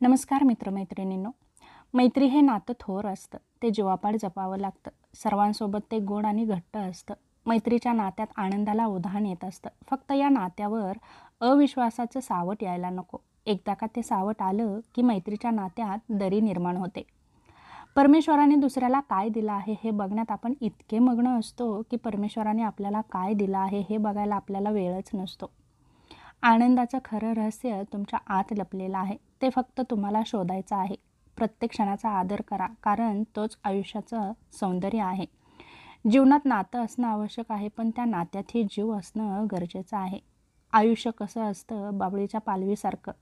नमस्कार मित्रमैत्रिणींनो. मैत्री हे नातं थोर असतं. ते जीवापाड जपावं लागतं. सर्वांसोबत ते गोड आणि घट्ट असतं. मैत्रीच्या नात्यात आनंदाला उधाण येत असतं. फक्त या नात्यावर अविश्वासाचं सावट यायला नको. एकदा का ते सावट आलं की मैत्रीच्या नात्यात दरी निर्माण होते. परमेश्वराने दुसऱ्याला काय दिलं आहे हे बघण्यात आपण इतके मग्न असतो की परमेश्वराने आपल्याला काय दिलं आहे हे बघायला आपल्याला वेळच नसतो. आनंदाचं खरं रहस्य तुमच्या आत लपलेलं आहे. ते फक्त तुम्हाला शोधायचं आहे. प्रत्येक क्षणाचा आदर करा कारण तोच आयुष्याचं सौंदर्य आहे. जीवनात नातं असणं आवश्यक आहे पण त्या नात्यातही जीव असणं गरजेचं आहे. आयुष्य कसं असतं बाबळीच्या पालवीसारखं.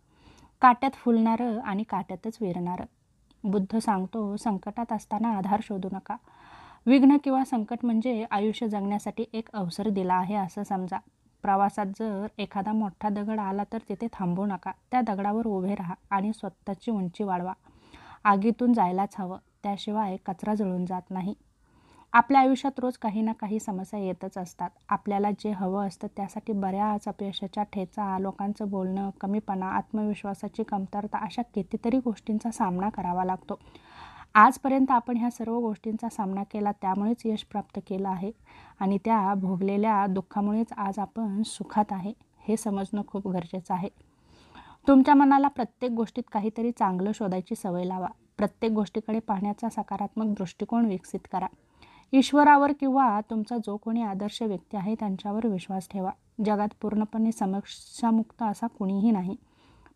काट्यात फुलणारं आणि काट्यातच विरणारं. बुद्ध सांगतो संकटात असताना आधार शोधू नका. विघ्न किंवा संकट म्हणजे आयुष्य जगण्यासाठी एक अवसर दिला आहे असं समजा. प्रवासात जर एखादा मोठा दगड आला तर तिथे थांबू नका. त्या दगडावर उभे राहा आणि स्वतःची उंची वाढवा. आगीतून जायलाच हवं. त्याशिवाय कचरा जळून जात नाही. आपल्या आयुष्यात रोज काही ना काही समस्या येतच असतात. आपल्याला जे हवं असतं त्यासाठी बऱ्याच अपयशाच्या ठेचा लोकांचं बोलणं कमीपणा आत्मविश्वासाची कमतरता अशा कितीतरी गोष्टींचा सामना करावा लागतो. आजपर्यंत आपण ह्या सर्व गोष्टींचा सामना केला त्यामुळेच यश प्राप्त केलं आहे. आणि त्या भोगलेल्या दुःखामुळेच आज आपण सुखात आहे हे समजणं खूप गरजेचं आहे. तुमच्या मनाला प्रत्येक गोष्टीत काहीतरी चांगलं शोधायची सवय लावा. प्रत्येक गोष्टीकडे पाहण्याचा सकारात्मक दृष्टिकोन विकसित करा. ईश्वरावर किंवा तुमचा जो कोणी आदर्श व्यक्ती आहे त्यांच्यावर विश्वास ठेवा. जगात पूर्णपणे समस्यामुक्त असा कुणीही नाही.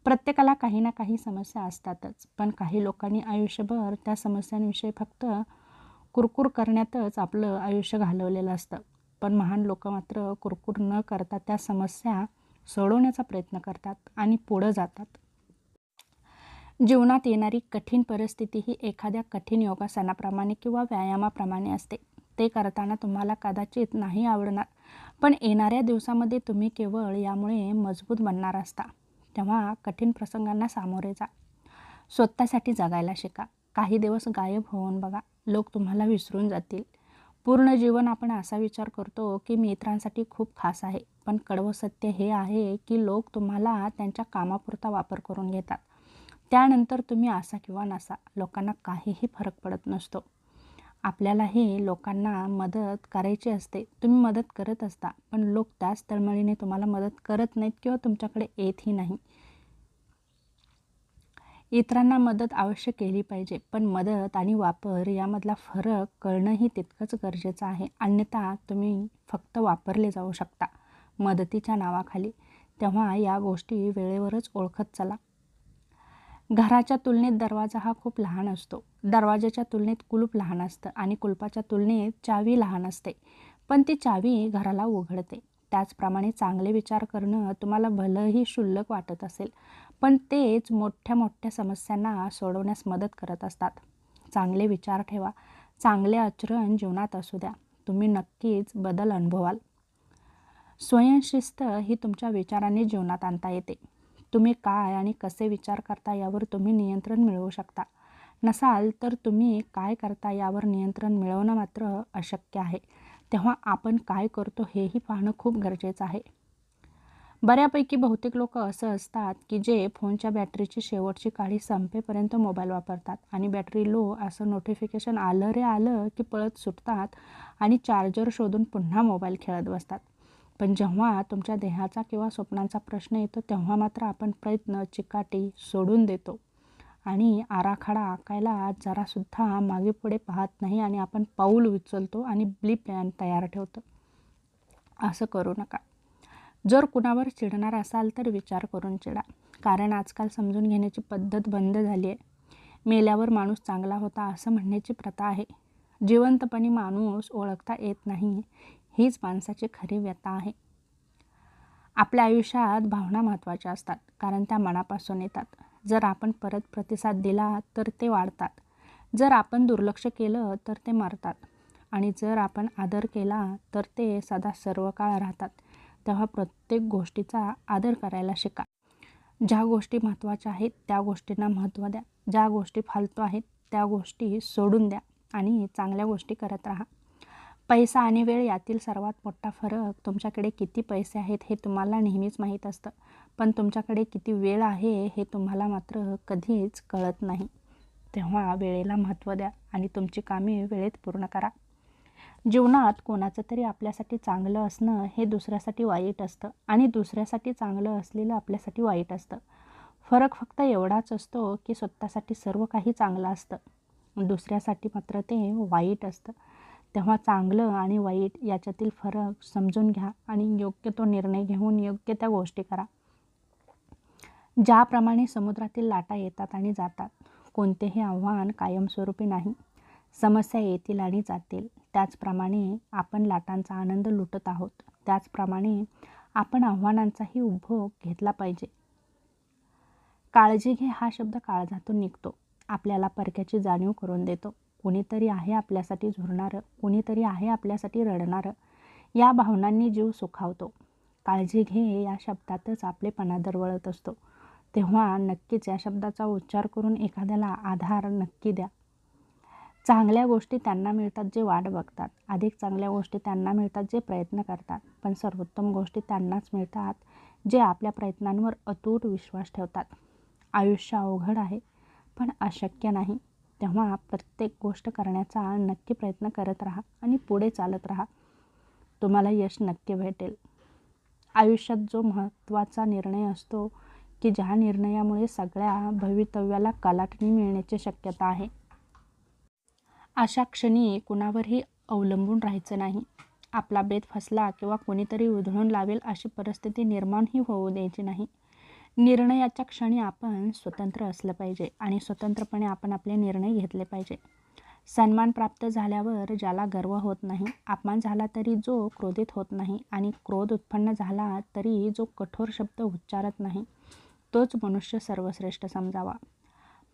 प्रत्येकाला काही ना काही समस्या असतातच. पण काही लोकांनी आयुष्यभर त्या समस्यांविषयी फक्त कुरकुर करण्यातच आपलं आयुष्य घालवलेलं असतं. पण महान लोक मात्र कुरकुर न करता त्या समस्या सोडवण्याचा प्रयत्न करतात आणि पुढं जातात. जीवनात येणारी कठीण परिस्थिती ही एखाद्या कठीण योगासनाप्रमाणे किंवा व्यायामाप्रमाणे असते. ते करताना तुम्हाला कदाचित नाही आवडणार. पण येणाऱ्या दिवसामध्ये तुम्ही केवळ यामुळे मजबूत बनणार असता. तेव्हा कठीण प्रसंगांना सामोरे जा. स्वतःसाठी जगायला शिका. काही दिवस गायब होऊन बघा. लोक तुम्हाला विसरून जातील. पूर्ण जीवन आपण असा विचार करतो की मित्रांसाठी खूप खास आहे. पण कडवं सत्य हे आहे की लोक तुम्हाला त्यांच्या कामापुरता वापर करून घेतात. त्यानंतर तुम्ही असा किंवा नसा. लोकांना काहीही फरक पडत नसतो. आपल्यालाही लोकांना मदत करायची असते. तुम्ही मदत करत असता पण लोक त्याच तळमळीने तुम्हाला मदत करत नाहीत किंवा तुमच्याकडे येतही नाही. इतरांना मदत अवश्य केली पाहिजे पण मदत आणि वापर यामधला फरक कळणंही तितकंच गरजेचं आहे. अन्यथा तुम्ही फक्त वापरले जाऊ शकता मदतीच्या नावाखाली. तेव्हा या गोष्टी वेळेवरच ओळखत चला. घराच्या तुलनेत दरवाजा हा खूप लहान असतो. दरवाजाच्या तुलनेत कुलूप लहान असतं आणि कुलपाच्या तुलनेत चावी लहान असते. पण ती चावी घराला उघडते. त्याचप्रमाणे चांगले विचार करणं तुम्हाला भलंही क्षुल्लक वाटत असेल पण तेच मोठ्या मोठ्या समस्यांना सोडवण्यास मदत करत असतात. चांगले विचार ठेवा. चांगले आचरण जीवनात असू द्या. तुम्ही नक्कीच बदल अनुभवाल. स्वयंशिस्त ही तुमच्या विचाराने जीवनात आणता येते. तुम्ही काय आणि कसे विचार करता यावर तुम्ही नियंत्रण मिळवू शकता. नसाल तर तुम्ही काय करता यावर नियंत्रण मिळवणं मात्र अशक्य आहे. तेव्हा आपण काय करतो हेही पाहणं खूप गरजेचं आहे. बऱ्यापैकी बहुतेक लोक असं असतात की जे फोनच्या बॅटरीची शेवटची काळी संपेपर्यंत मोबाईल वापरतात आणि बॅटरी लो असं नोटिफिकेशन आलं रे आलं की पळत सुटतात आणि चार्जर शोधून पुन्हा मोबाईल खेळत बसतात. पण जेव्हा तुमच्या देहाचा किंवा स्वप्नांचा प्रश्न येतो तेव्हा मात्र आपण प्रयत्न चिकाटी सोडून देतो. आणि आराखडा आकायला जरासुद्धा मागे पुढे पाहत नाही आणि आपण पाऊल उचलतो आणि ब्ली प्लॅन तयार ठेवतो. असं करू नका. जर कुणावर चिडणार असाल तर विचार करून चिडा. कारण आजकाल समजून घेण्याची पद्धत बंद झाली आहे मेल्यावर माणूस चांगला होता असं म्हणण्याची प्रथा आहे. जिवंतपणे माणूस ओळखता येत नाही. हीच माणसाची खरी व्यथा आहे. आपल्या आयुष्यात भावना महत्त्वाच्या असतात कारण त्या मनापासून येतात. जर आपण परत प्रतिसाद दिला तर ते वाढतात. जर आपण दुर्लक्ष केलं तर ते मरतात. आणि जर आपण आदर केला तर ते सदा सर्व काळ राहतात. तेव्हा प्रत्येक गोष्टीचा आदर करायला शिका. ज्या गोष्टी महत्त्वाच्या आहेत त्या गोष्टींना महत्त्व द्या. ज्या गोष्टी फालतू आहेत त्या गोष्टी सोडून द्या. आणि चांगल्या गोष्टी करत राहा. पैसा आणि वेळ यातील सर्वात मोठा फरक तुमच्याकडे किती पैसे आहेत हे तुम्हाला नेहमीच माहीत असतं. पण तुमच्याकडे किती वेळ आहे हे तुम्हाला मात्र कधीच कळत नाही. तेव्हा वेळेला महत्त्व द्या आणि तुमची कामे वेळेत पूर्ण करा. जीवनात कोणाचं तरी आपल्यासाठी चांगलं असणं हे दुसऱ्यासाठी वाईट असतं आणि दुसऱ्यासाठी चांगलं असलेलं आपल्यासाठी वाईट असतं. फरक फक्त एवढाच असतो की स्वतःसाठी सर्व काही चांगलं असतं. दुसऱ्यासाठी मात्र ते वाईट असतं. तेव्हा चांगलं आणि वाईट याच्यातील फरक समजून घ्या आणि योग्य तो निर्णय घेऊन योग्य त्या गोष्टी करा. ज्याप्रमाणे समुद्रातील लाटा येतात आणि जातात कोणतेही आव्हान कायमस्वरूपी नाही. समस्या येतील आणि जातील. त्याचप्रमाणे आपण लाटांचा आनंद लुटत आहोत. त्याचप्रमाणे आपण आव्हानांचाही उपभोग घेतला पाहिजे. काळजी घे हा शब्द काळजातून निघतो. आपल्याला परक्याची जाणीव करून देतो. कोणीतरी आहे आपल्यासाठी झुरणारं कोणीतरी आहे आपल्यासाठी रडणारं या भावनांनी जीव सुखावतो. काळजी घे या शब्दातच आपलेपणा दरवळत असतो. तेव्हा नक्कीच या शब्दाचा उच्चार करून एखाद्याला आधार नक्की द्या. चांगल्या गोष्टी त्यांना मिळतात जे वाट बघतात. अधिक चांगल्या गोष्टी त्यांना मिळतात जे प्रयत्न करतात. पण सर्वोत्तम गोष्टी त्यांनाच मिळतात जे आपल्या प्रयत्नांवर अतूट विश्वास ठेवतात. आयुष्य अवघड आहे पण अशक्य नाही. तेव्हा प्रत्येक गोष्ट करण्याचा नक्की प्रयत्न करत राहा आणि पुढे चालत राहा. तुम्हाला यश नक्की भेटेल. आयुष्यात जो महत्त्वाचा निर्णय असतो की ज्या निर्णयामुळे सगळ्या भवितव्याला कलाटणी मिळण्याची शक्यता आहे. अशा क्षणी कुणावरही अवलंबून राहायचं नाही. आपला बेत फसला किंवा कोणीतरी उधळून लावेल अशी परिस्थिती निर्माणही होऊ द्यायची नाही. निर्णयाच्या क्षणी आपण स्वतंत्र असलं पाहिजे आणि स्वतंत्रपणे आपण आपले निर्णय घेतले पाहिजे. सन्मान प्राप्त झाल्यावर ज्याला गर्व होत नाही अपमान झाला तरी जो क्रोधित होत नाही आणि क्रोध उत्पन्न झाला तरी जो कठोर शब्द उच्चारत नाही तोच मनुष्य सर्वश्रेष्ठ समजावा.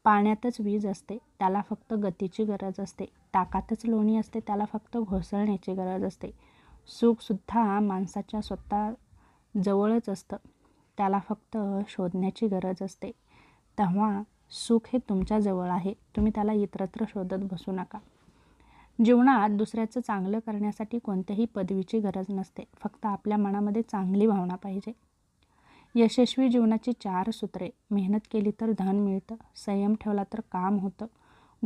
पाण्यातच वीज असते त्याला फक्त गतीची गरज असते. ताकातच लोणी असते त्याला फक्त घोसळण्याची गरज असते. सुखसुद्धा माणसाच्या स्वतः जवळच असतं. त्याला फक्त शोधण्याची गरज असते. तेव्हा सुख हे तुमच्याजवळ आहे. तुम्ही त्याला इतरत्र शोधत बसू नका. जीवनात दुसऱ्याचं चांगलं करण्यासाठी कोणत्याही पदवीची गरज नसते. फक्त आपल्या मनामध्ये चांगली भावना पाहिजे. यशस्वी जीवनाची चार सूत्रे. मेहनत केली तर धन मिळतं. संयम ठेवला तर काम होतं.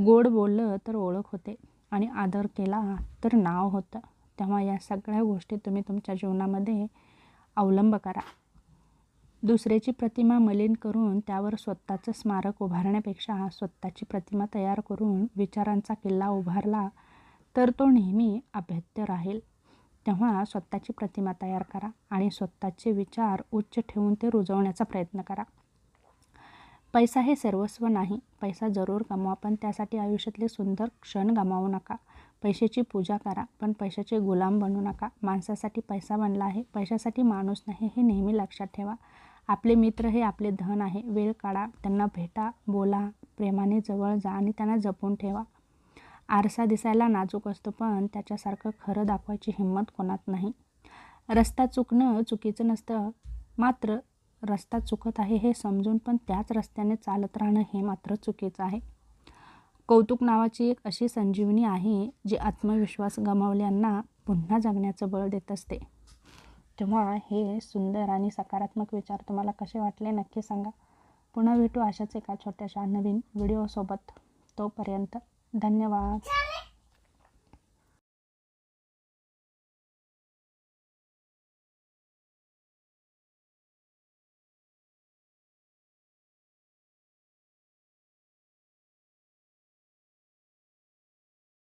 गोड बोललं तर ओळख होते. आणि आदर केला तर नाव होतं. तेव्हा या सगळ्या गोष्टी तुम्ही तुमच्या जीवनामध्ये अवलंब करा. दुसऱ्याची प्रतिमा मलिन करून त्यावर स्वतःचं स्मारक उभारण्यापेक्षा स्वतःची प्रतिमा तयार करून विचारांचा किल्ला उभारला तर तो नेहमी अभेद्य राहील. तेव्हा स्वतःची प्रतिमा तयार करा आणि स्वतःचे विचार उच्च ठेवून ते रुजवण्याचा प्रयत्न करा. पैसा हे सर्वस्व नाही. पैसा जरूर कमवा पण त्यासाठी आयुष्यातले सुंदर क्षण गमावू नका. पैशाची पूजा करा पण पैशाचे गुलाम बनू नका. माणसासाठी पैसा बनला आहे पैशासाठी माणूस नाही हे नेहमी लक्षात ठेवा. आपले मित्र हे आपले धन आहे. वेळ काढा. त्यांना भेटा बोला. प्रेमाने जवळ जा आणि त्यांना जपून ठेवा. आरसा दिसायला नाजूक असतो पण त्याच्यासारखं खरं दाखवायची हिंमत कोणात नाही. रस्ता चुकणं चुकीचं नसतं. मात्र रस्ता चुकत आहे हे समजून पण त्याच रस्त्याने चालत राहणं हे मात्र चुकीचं आहे. कौतुक नावाची एक अशी संजीवनी आहे जी आत्मविश्वास गमावल्यांना पुन्हा जगण्याचं बळ देत असते. तेव्हा हे सुंदर आणि सकारात्मक विचार तुम्हाला कसे वाटले नक्की सांगा. पुन्हा भेटू अशाच एका छोट्याशा नवीन व्हिडिओसोबत तोपर्यंत धन्यवाद.